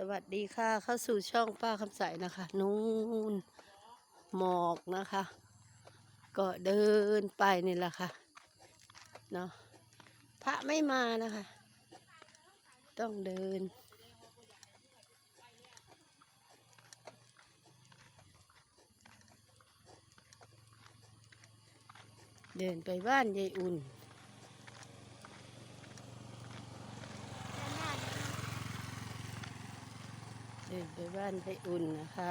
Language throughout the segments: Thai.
สวัสดีค่ะเข้าสู่ช่องป้าคำใสนะคะ นู่นหมอกนะคะ ก็เดินไปนี่แหละค่ะเนาะพระไม่มานะคะ ต้องเดิน เดินไปบ้านยายอุ่น เดินไป บ้านยายอุ่นนะคะ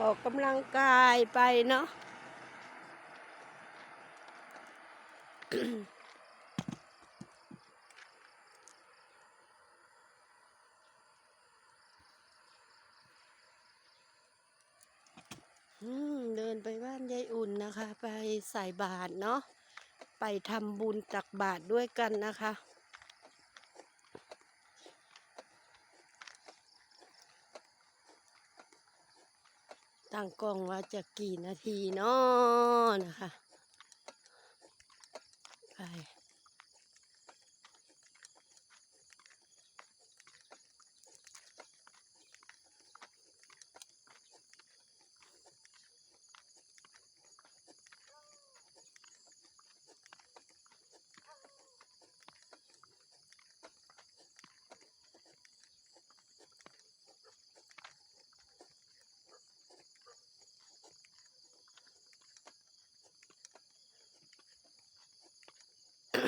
ออกกำลังกายไปเนาะ อืมเดินไปบ้าน ยายอุ่นนะคะ ไปใส่บาตรเนาะไปทำบุญตักบาตรด้วยกันนะคะ ตั้งกล้องว่าจะกี่นาทีเนาะนะคะ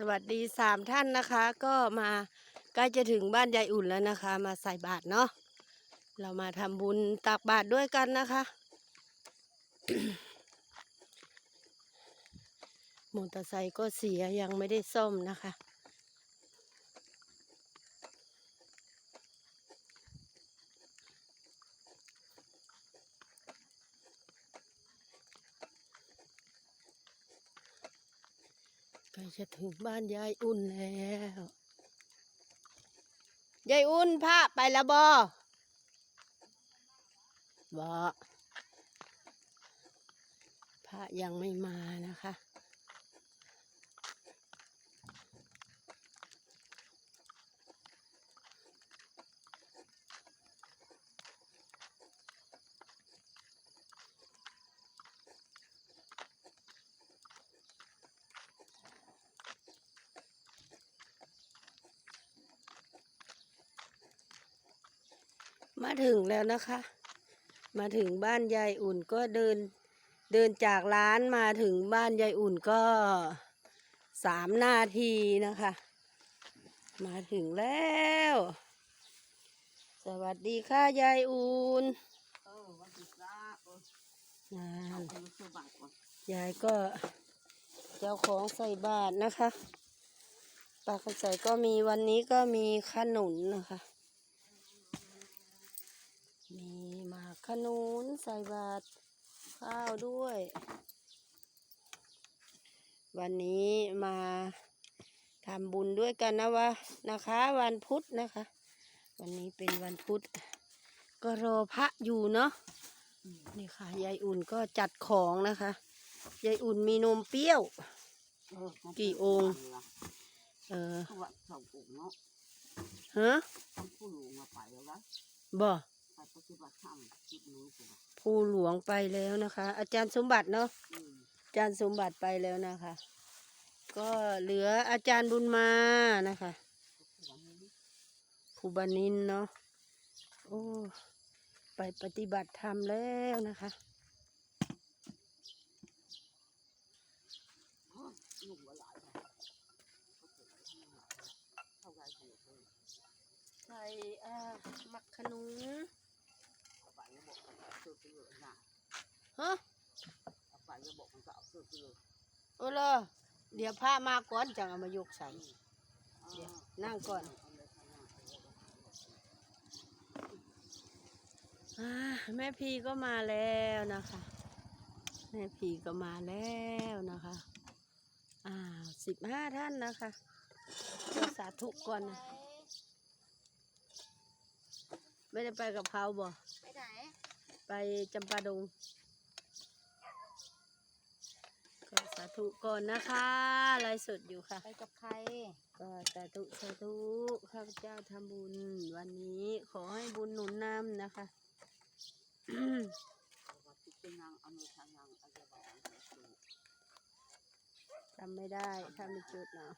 สวัสดีสามท่านนะคะ ก็มาใกล้จะถึงบ้านยายอุ่นแล้วนะคะ มาใส่บาตรเนาะเรามาทำบุญตักบาตรด้วยกันนะคะมอเตอร์ไซค์ก็เสียยังไม่ได้ซ่อมนะคะ จะถึงบ้านยายอุ่นแล้ว ยายอุ่นพระไปแล้วบอบอพระยังไม่มานะคะ มาถึงแล้วนะคะ มาถึงบ้านยายอุ่นก็เดินเดินจากร้านมาถึงบ้านยายอุ่นก็สามนาทีนะคะ มาถึงแล้ว สวัสดีค่ะยายอุ่นเออวันที่สามเออนั่เอานไปซื้อบัตรก่อนยายก็เจ้าของใส่บาทนะคะปลาคำใส่ก็มีวันนี้ก็มีขนุนนะคะ มีหมาก ขนุนใส่บาตรข้าวด้วย วันนี้มาทำบุญด้วยกันนะวะนะคะ วันพุธนะคะ วันนี้เป็นวันพุธก็รอพระอยู่เนาะนี่ค่ะยายอุ่นก็จัดของนะคะยายอุ่นมีนมเปรี้ยวเออมันกี่องค์เออตัวสององค์เนาะฮะต้องผู้หลวงมาไปแล้วนะบ่ ไปปฏิบัติธรรมคิดรู้ตัวภูหลวงไปแล้วนะคะ อาจารย์สมบัติเนาะอืมอาจารย์สมบัติไปแล้วนะคะ ก็เหลืออาจารย์บุญมานะคะวันนี้ครูบานินเนาะโอ้ไปปฏิบัติธรรมแล้วนะคะลุงว่าหลายค่ะเท่าไรเดียวเลยใส่อ่ามักขนุนเอาไปแล้ว บอกมันก็เอาเสื้อเสื้อหน้าฮะเอาไปแล้วบอกมันก็เอาเสื้อเสื้อโอ้เลอเดี๋ยวผ้ามาก่อนจังเอามายกใส่เดี๋ยวนั่งก่อนเอาเลยข้างหน้าเอาเลยอ่าแม่พีก็มาแล้วนะคะ แม่พีก็มาแล้วนะคะอ้าวสิบห้าท่านนะคะก็สาธุก่อนนะไม่ได้ไปกับเขาบ่ไป ไหนไปจำปาดงก็สาธุก่อนนะคะไลฟ์สดอยู่ค่ะ ไปกับใคร ก็สาธุสาธุข้าพเจ้าทำบุญ วันนี้ขอให้บุญหนุนนำนะคะเอาว่าที่เป็นนางอเมริกันนางอะไรบ้างเนี่ยคือจำไม่ได้ถ้าไม่จุดเนาะ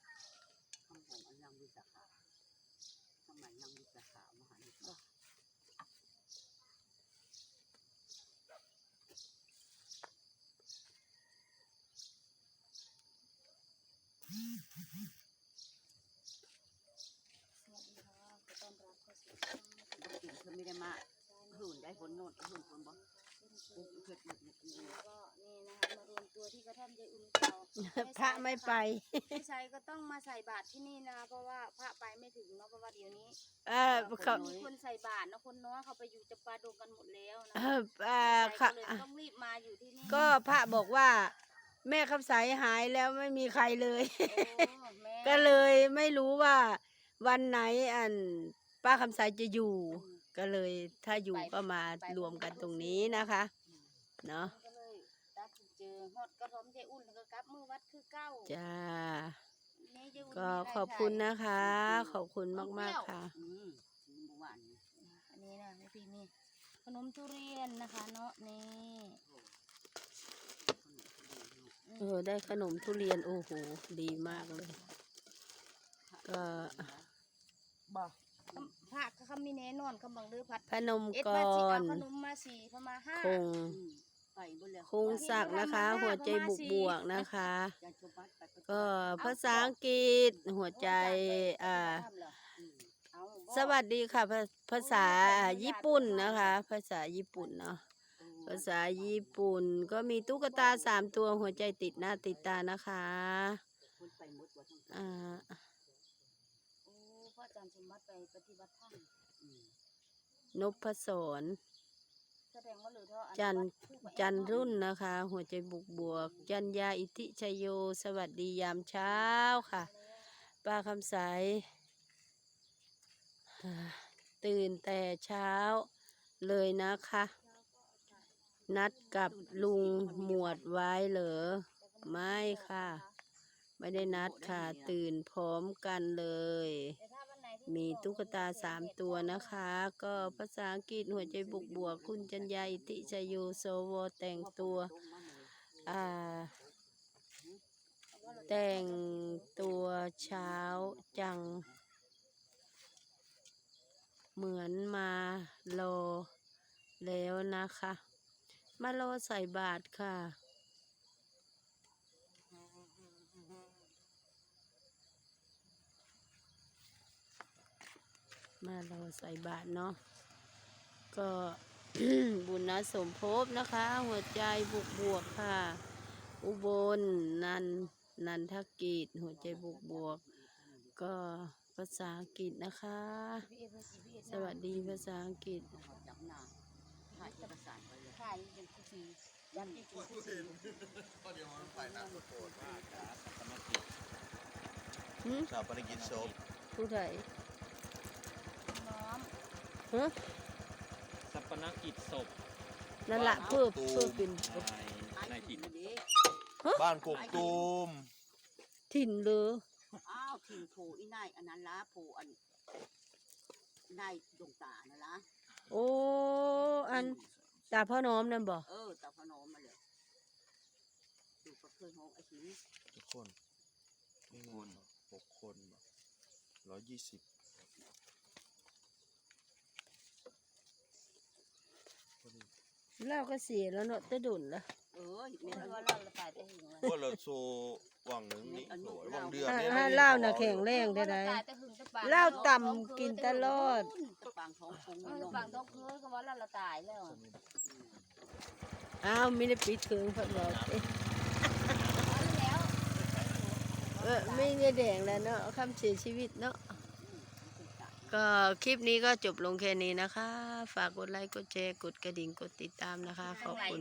คำของอันยังวิสาขาสมัยยังวิสาขามหานิกา สวัสดีค่ะขอต้อนรับเข้าสู่ช่อง ปกติเธอไม่ได้มาหื่นได้ผลโน่นหื่นผลบ่ปุ๊บเกิดหมดหมดนี่ก็นี่นะคะมารวมตัวที่กระท่อมยายอุ่นเก่าพระไม่ไปไม่ใช่ก็ต้องมาใส่บาตรที่นี่นะคะเพราะว่าพระไปไม่ถึงเนาะเพราะว่าเดี๋ยวนี้เออเขามีคนใส่บาตรเนาะคนน้อยเขาไปอยู่จำปาดงกันหมดแล้วนะเออเอ่อใส่ค่ะก็เลยต้องรีบมาอยู่ที่นี่ก็พระบอกว่าแม่คำใสหายแล้วไม่มีใครเลยโอ้แม่ก็เลยไม่รู้ว่าวันไหนอันป้าคำใสจะอยู่ ก็เลยถ้าอยู่ก็มารวมกันตรงนี้นะคะ เนาะก็เลยตัดสินเจอฮอดกระท่อมยายอุ่นแล้วก็กลับมือวัดคือเก้าจ้านี่ยายอุ่นก็มีได้ขอบคุณถ่ายนะคะ ขอบคุณมากๆค่ะอืมถึงเมื่อวานนี้อันนี้นะแม่พี่นี่ขนมทุเรียนนะคะเนาะนี่เออได้ขนมทุเรียนโอ้โหดีมากเลย ก็บอก พระก็คำมีแน่นอนคำบังเลือพัดพนมเอ็ดกว่าสิเอารขนมมาสี่พมาห้าคงอืมไปบ่แล้วคงศักดิ์นะคะ หัวใจบุกบวกนะคะ ยายชมบัตรไปไปก็ภาษาอังกฤษหัวใจอ่าอืมเอาบ่สวัสดีค่ะภาภาษาญี่ปุ่นนะคะ ภาษาญี่ปุ่นเนาะภาษาญี่ปุ่นก็มีตุ๊กตาสามตัวหัวใจติดหน้าติดตานะคะคนไปหมดว่าทั้งอ่าโอ้พ่ออา จารย์สมบัติไปปฏิบัติธรรมอืมนพศรแสดงว่าหรือเท่าอัจันวัดคู่กับจันแอลรุ่นนะคะ หัวใจบุกบวก จันยาอิทธิชยโย สวัสดียามเช้าค่ะ ป้าคำใสอ่าตื่นแต่เช้าเลยนะคะ นัดกับลุงหมวดไว้เหรอ ไม่ค่ะ ไม่ได้นัดค่ะ ตื่นพร้อมกันเลย มีตุ๊กตาสามตัวนะคะ ก็ภาษาอังกฤษหัวใจบุกบวกคุณจัญญาอิติชยโยโซโวแต่งตัวอ่าแต่งตัวเช้าจัง เหมือนมารอแล้วนะคะ มารอใส่บาตรค่ะ มารอใส่บาตรเนาะก็บุญนะสมภพนะคะ หัวใจบุกบวกค่ะ อุบลนันนันทกิจ หัวใจบุกบวก ก็ภาษาอังกฤษนะคะพี่เอ็ดพี่เอ็ดสวัสดีภาษาอังกฤษจับหน้าถ่ายเอกสารไปเลยถ่ายเป็นผู้สียันที่เป็นผู้สีหึชาวปนกิจศพผู้ใดน้ อมฮะสัปนกิจศพนั่นละเพื่อเพื่อเป็นนายนายถิ่นเด้บ้านกกตูมถิ่นเลยอ้าวถิ่นโผอีนายอันนั้นละโผอันนายดวงตานะละโอ้อันตาพ่อน้อมนั่นบ่เออตาพนมมาเลยดูกับเพื่อนของไอ้ชิ้นทุกคนนี่คนหกคนร้อยยี่สิบ เล่าก็เสียแล้วเนาะแตะดุนละเออเม็ดเพอันราะนี้ว่าเราเราตายแต่หึงแล้วว่าเราโซวังหนึ่งนี่สวยวังเดือนถ้านี่ถ้าเล่าน่ะแข็งแรงได้เพไดราะว่าเราตายแต่หึงแต่ปากเหล้าต่ำกินตลอดตะปางท้องคงเอมันอเนาะปากต้องเคยก็ว่าเราเราตายแล้วอะอ้าวไม่ได้ปิดเคืองเพัดบอกเอ๊ะเอาแล้วเออไม่ได้แดงแล้วเนาะคำเสียชีวิตเนาะ ก็คลิปนี้ก็จบลงแค่นี้นะคะ ฝากกดไลค์ กดแชร์ กดกระดิ่ง กดติดตามนะคะ ขอบคุณ